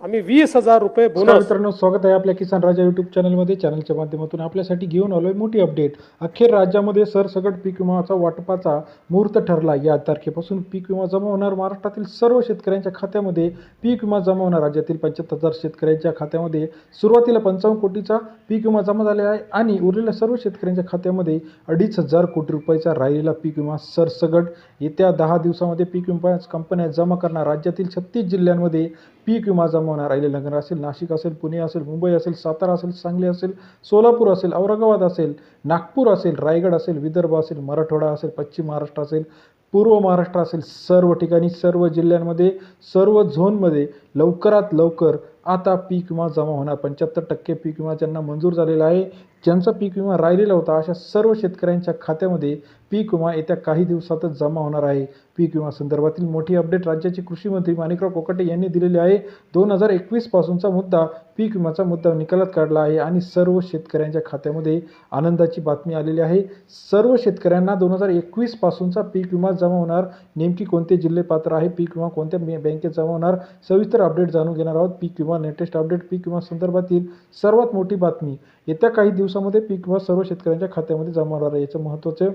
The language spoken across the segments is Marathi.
आम्ही वीस हजार रुपये बोनस मित्रांनो स्वागत आहे आपल्या किसान राजा युट्यूब चॅनलमध्ये चॅनलच्या माध्यमातून. आपल्यासाठी घेऊन आलोय मोठी अपडेट अखेर राज्यामध्ये सरसकट पीक विमाचा वाटपाचा मुहूर्त ठरला. या तारखेपासून पीक विमा जमा होणार. महाराष्ट्रातील सर्व शेतकऱ्यांच्या खात्यामध्ये पीक विमा जमा होणार. राज्यातील पंच्याहत्तर हजार शेतकऱ्यांच्या खात्यामध्ये सुरुवातीला पंचावन्न कोटीचा पीक विमा जमा झाला आहे आणि उरलेल्या सर्व शेतकऱ्यांच्या खात्यामध्ये अडीच हजार कोटी रुपयाचा राहिलेला पीक विमा सरसगट येत्या दहा दिवसामध्ये पीक विमा कंपन्या जमा करणार. राज्यातील छत्तीस जिल्ह्यांमध्ये पीक विमा जमा होणार. अहिल्यानगर असेल नाशिक असेल पुणे असेल मुंबई असेल सातारा असेल सांगली असेल सोलापूर असेल औरंगाबाद असेल नागपूर असेल रायगड असेल विदर्भ असेल मराठवाडा असेल पश्चिम महाराष्ट्र असेल पूर्व महाराष्ट्र असेल सर्व ठिकाणी सर्व जिल्ह्यांमध्ये सर्व झोनमध्ये लवकरात लवकर आता पीक विमा जमा होणार. पंच्याहत्तर टक्के पीक विमा ज्यांना मंजूर झालेला आहे ज्यांचा पीक विमा राहिलेला होता अशा सर्व शेतकऱ्यांच्या खात्यामध्ये पीक विमा येत्या काही दिवसातच जमा होणार आहे. पीक विमा संदर्भातील मोठी अपडेट राज्याचे कृषी मंत्री माणिकराव कोकटे यांनी दिलेली आहे. दोन हजार एकवीस पासूनचा मुद्दा पीक विमाचा मुद्दा निकालात काढला आहे आणि सर्व शेतकऱ्यांच्या खात्यामध्ये आनंदाची बातमी आलेली आहे. सर्व शेतकऱ्यांना दोन हजार एकवीस पासूनचा पीक विमा जमा होणार. नेमकी कोणते जिल्हे पात्र आहे? पीक विमा कोणत्या बँकेत जमा होणार? सविस्तर अपडेट जाणून घेणार आहोत. पीक विमा लेटेस्ट अपडेट पीक विमा संदर्भातील सर्वात मोठी बातमी. येत्या काही दिवसामध्ये पीक विमा सर्व शेतकऱ्यांच्या खात्यामध्ये जमा होणार आहे. याचं महत्त्वाचे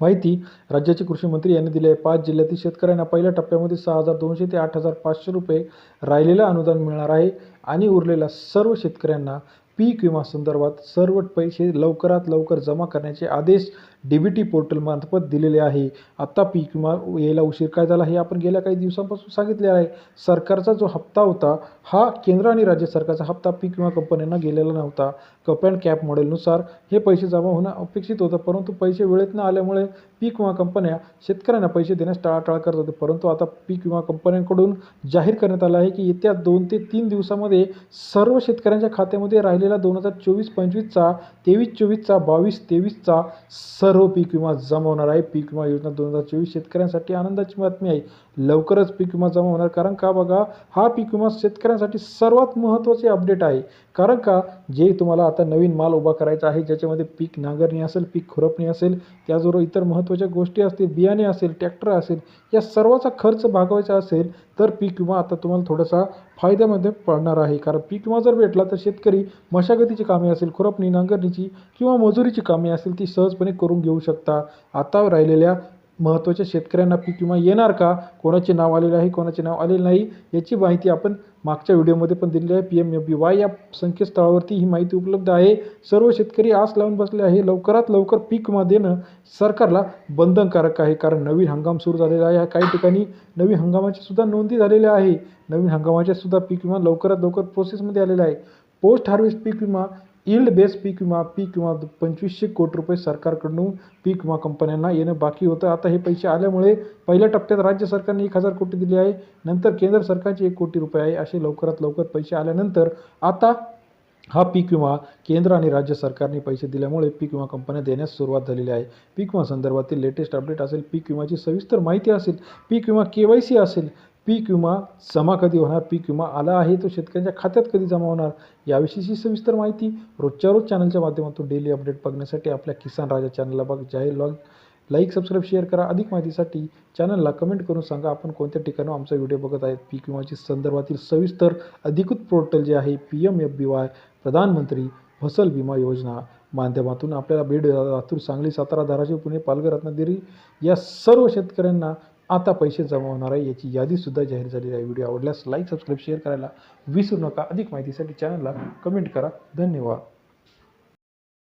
माहिती राज्याचे कृषी मंत्री यांनी दिली आहे. पाच जिल्ह्यातील शेतकऱ्यांना पहिल्या टप्प्यामध्ये सहा हजार दोनशे ते आठ हजार पाचशे रुपये राहिलेलं अनुदान मिळणार आहे आणि उरलेल्या सर्व शेतकऱ्यांना पीक विमा संदर्भात सर्व पैसे लवकरात लवकर जमा करण्याचे आदेश डी बी टी पोर्टलमार्फत दिलेले आहे. आत्ता पीक विमा यायला उशीर काय झाला हे आपण गेल्या काही दिवसांपासून सांगितले आहे. सरकारचा जो हप्ता होता हा केंद्र आणि राज्य सरकारचा हप्ता पीक विमा कंपन्यांना गेलेला नव्हता. कप अँड कॅप मॉडेलनुसार हे पैसे जमा होणं अपेक्षित होतं परंतु पैसे वेळेत न आल्यामुळे पीक विमा कंपन्या शेतकऱ्यांना पैसे देण्यास टाळाटाळ करत होते. परंतु आता पीक विमा कंपन्यांकडून जाहीर करण्यात आलं आहे की येत्या दोन ते तीन दिवसामध्ये सर्व शेतकऱ्यांच्या खात्यामध्ये राहिलेला दोन हजार चोवीस पंचवीसचा तेवीस चोवीसचा बावीस तेवीसचा सर्व पीक विमा जमा होणार आहे. पीक विमा योजना दोन हजार चोवीस शेतकऱ्यांसाठी आनंदाची बातमी आहे. लवकरच पीक विमा जमा होणार कारण का बघा हा पीक विमा शेतकऱ्यांसाठी सर्वात महत्त्वाचे अपडेट आहे. कारण का जे तुम्हाला आता नवीन माल उभा करायचा आहे ज्याच्यामध्ये पीक नांगरणी असेल पीक खुरपणी असेल त्याचबरोबर इतर महत्त्वाच्या गोष्टी असतील बियाणे असेल ट्रॅक्टर असेल या सर्वाचा खर्च भागवायचा असेल तर पीक विमा आता तुम्हाला थोडासा फायद्यामध्ये पडणार आहे. कारण पीक विमा जर भेटला तर शेतकरी मशागतीची कामे असेल खुरपणी नांगरणीची किंवा मजुरीची कामे असेल ती सहजपणे करून घेऊ शकता. आता राहिलेल्या महत्त्वाच्या शेतकऱ्यांना पीक विमा येणार का? कोणाचे नाव आलेलं आहे कोणाचे नाव आलेलं नाही याची माहिती आपण मागच्या व्हिडिओमध्ये पण दिलेली आहे. P M F B Y या संकेतस्थळावरती ही माहिती उपलब्ध आहे. सर्व शेतकरी आस लावून बसले आहे. लवकरात लवकर पीक विमा देणं सरकारला बंधनकारक आहे. कारण नवीन हंगाम सुरू झालेला आहे. काही ठिकाणी नवीन हंगामाची सुद्धा नोंदी झालेल्या आहे. नवीन हंगामाच्या सुद्धा पीक विमा लवकरात लवकर प्रोसेसमध्ये आलेला आहे. पोस्ट हार्वेस्ट पीक विमा इल्ड बेस पीक विमा पीक विमा पंचवीसशे कोटी रुपये सरकारकडून पीक विमा कंपन्यांना येणं बाकी होतं. आता हे पैसे आल्यामुळे पहिल्या टप्प्यात राज्य सरकारने एक हजार कोटी दिले आहे नंतर केंद्र सरकारचे एक कोटी रुपये आहे असे लवकरात लवकर पैसे आल्यानंतर आता हा पीक विमा केंद्र आणि राज्य सरकारने पैसे दिल्यामुळे पीक विमा कंपन्या देण्यास सुरुवात झालेली आहे. पीक विमा संदर्भातील लेटेस्ट अपडेट असेल पीक विमाची सविस्तर माहिती असेल पीक विमा के वाय सी असेल पीक विमा जमा कधी होणार पीक विमा आला आहे तो शेतकऱ्यांच्या खात्यात कधी जमा होणार याविषयीची सविस्तर माहिती रोजच्या रोज चॅनलच्या माध्यमातून डेली अपडेट बघण्यासाठी आपल्या किसान राजा चॅनलला बघ जाहीर लॉग लाईक सबस्क्राईब शेअर करा. अधिक माहितीसाठी चॅनलला कमेंट करून सांगा आपण कोणत्या ठिकाणी आमचा व्हिडिओ बघत आहेत? पीक विमाची संदर्भातील सविस्तर अधिकृत पोर्टल जे आहे P M F B Y प्रधानमंत्री फसल विमा योजना माध्यमातून आपल्याला बीड लातूर सांगली सातारा धाराशिव पुणे पालघर रत्नागिरी या सर्व शेतकऱ्यांना आता पैसे जमा होणार आहे याची यादीसुद्धा जाहीर झालेली आहे. व्हिडिओ आवडल्यास लाईक सबस्क्राईब शेअर करायला विसरू नका. अधिक माहितीसाठी चॅनलला कमेंट करा. धन्यवाद.